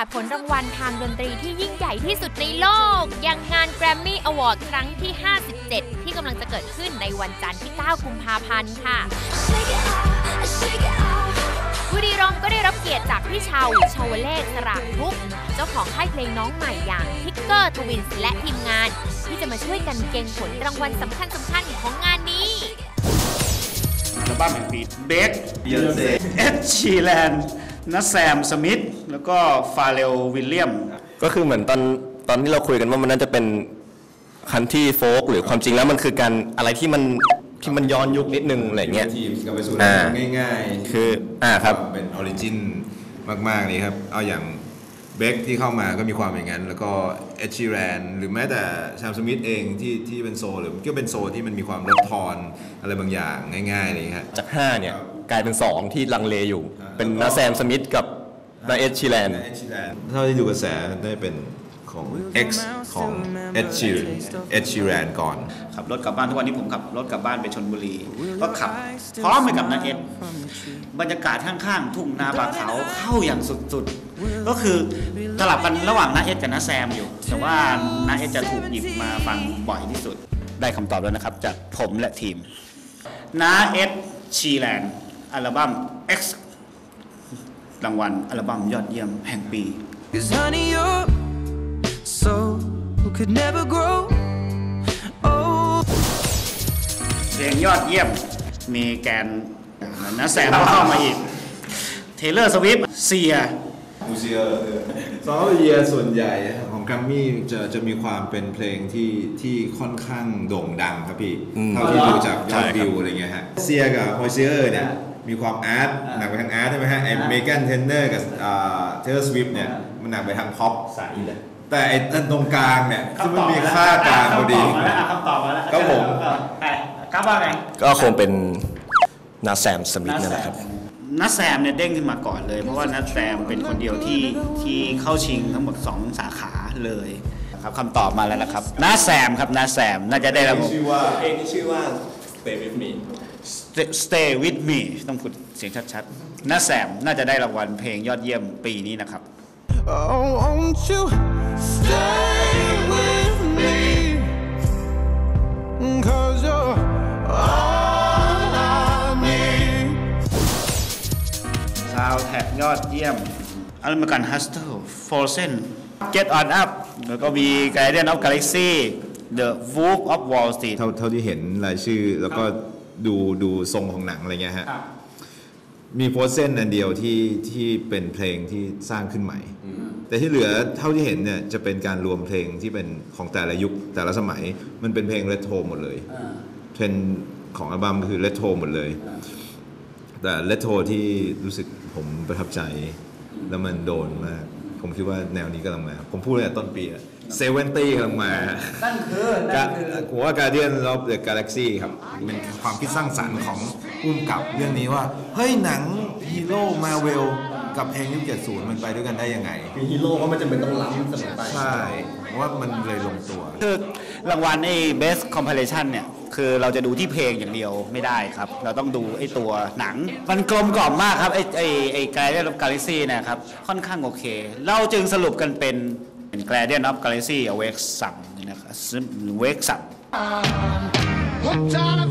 าศผลรางวัลทางดนตรีที่ยิ่งใหญ่ที่สุดในโลก อย่างงาน Grammy Award ครั้งที่ 57 ที่กำลังจะเกิดขึ้นในวันจันทร์ที่ 9 กุมภาพันธ์ค่ะบุรีรัมก็ได้รับเกียรติจากพี่ชาวชาวเลขสรากทุก เจ้าของค่ายเพลงน้องใหม่อย่างทิกเกอร์ทวินส์และทีมงาน ที่จะมาช่วยกันเก่งผลรางวัลสำคัญสำคัญๆของงานนี้อัลบั้มแห่งปีเบสเอ็ดชีแลนด์ นัสแซมสมิธแล้วก็ฟาเรลวิลเลียม ก็คือเหมือนตอนตอนที่เราคุยกันว่ามันน่าจะเป็นคันที่โฟกหรือความจริงแล้วมันคือการอะไรที่มันที่มันย้อนยุคนิดนึงอะไรเงี้ยทีมกลับไปสู่อ่าง่ายๆ คืออ่าครับเป็นออริจินมากๆนี่ครับ เอาอย่างเบคที่เข้ามาก็มีความอย่างนั้น แล้วก็เอชชีแรนหรือแม้แต่ชามสมิธเองที่ที่เป็นโซลหรือก็เป็นโซลที่มันมีความลดทอนอะไรบางอย่างง่ายๆเลยครับจาก 5 เนี่ย กลายเป็น 2 ที่ลังเลอยู่ เป็นนาแซมสมิธกับนาเอชชิแลนเอชชีแรนเท่าที่ดูกระแสได้เป็นของ X ของเอชชีเอชชีแรนก่อน ขับรถกลับบ้านทุกวันนี้ผมขับรถกลับบ้านไปชนบุรี ก็ขับพร้อมไปกับนาเอ็ดบรรยากาศข้างๆ ทุ่งนาป่าเขาเข้าอย่างสุดๆ ก็คือสลับกันระหว่างนาเอ็ดกับนาแซมอยู่ แต่ว่านาเอ็ดจะถูกหยิบมาฟังบ่อยที่สุด ได้คำตอบแล้วนะครับจากผมและทีมนาเอ็ดชีแลนด์ อัลบั้ม X รางวัลอัลบั้มยอดเยี่ยมแห่งปี Cause honey, you're so who could never grow. Oh, เพลงยอดเยี่ยมมีแกนนะแซมก็เข้ามาอีก เทเลอร์สวิฟเซียมูเซียซอฟต์เยียส่วนใหญ่ของแกรมมี่จะจะมีความเป็นเพลงที่ที่ค่อนข้างโด่งดังครับพี่ เท่าที่ดูจากยอดวิวอะไรเงี้ยฮะเซียกับโฮเซียร์เนี่ย มีความอาร์ตหนักไปทางอาร์ตใช่ไหมฮะไอ้เมแกนเทนเนอร์กับเทเลอร์สวิฟเนี่ยมันหนักไปทางพ็อปแต่ไอ้อันตรงกลางเนี่ยที่มันมีค่ากลางพอดีคำตอบมาแล้วครับผมครับว่าไงก็คงเป็นนาแซมสมิธนั่นแหละครับนัทแซมเนี่ยเด้งขึ้นมาก่อนเลย เพราะว่านัทแซมเป็นคนเดียวที่ที่เข้าชิงทั้งหมด 2 สาขาเลยครับคำตอบมาแล้วนะครับนัทแซมครับนัทแซมน่าจะได้รางวัลชื่อว่าเพลงที่ชื่อว่า Stay with me Stay with me ต้องพูดเสียงชัดๆนัทแซมน่าจะได้รางวัลเพลงยอดเยี่ยมปีนี้นะครับ oh, won't you stay with me? Cause you're all I need. ซาวแท็กยอดเยี่ยมอัลมากันฮัสเตอร์ฟอร์เซน Get on up แล้วก็มี Guardian of Galaxy The Wolf of Wall Street เท่าเท่าที่เห็นรายชื่อแล้วก็ ดูดูทรงของหนังอะไรเงี้ยฮะมีโพสเซนอันเดียวที่ที่เป็นเพลงที่สร้างขึ้นใหม่แต่ที่เหลือเท่าที่เห็นเนี่ยจะเป็นการรวมเพลงที่เป็นของแต่ละยุคแต่ละสมัย มันเป็นเพลงเรโทรหมดเลยเทรนด์ของอัลบั้มคือเรโทรหมดเลยแต่เรโทรที่รู้สึกผมประทับใจ แล้วมันโดนมาก ผมคิดว่าแนวนี้กำลังมา ผมพูดเลยต้นปีอะเซเวนตี้กำลังมา นั่นคือนั่นคือผมว่า Guardian of the Galaxy ครับ เป็นความคิดสร้างสรรค์ของพุ่มกับเรื่องนี้ว่า เฮ้ยหนังฮีโร่มาเวล กับเพลงยุค70มันไปด้วยกันได้ยังไงฮีโร่ก็ไม่จำเป็นต้องล้ำเสมอไป ใช่ผมว่ามันเลยลงตัว คือรางวัลไอ้ Best Compilation เนี่ย คือเราจะดูที่เพลงอย่างเดียวไม่ได้ครับ เราต้องดูไอ้ตัวหนัง มันกลมกล่อมมากครับ ไอ้ไอ้ไอ้ Guardian of Galaxy เนะครับ ค่อนข้างโอเค เราจึงสรุปกันเป็นเป็น Guardian of Galaxy Awake 3นะครับ Awake 3 Hooked on a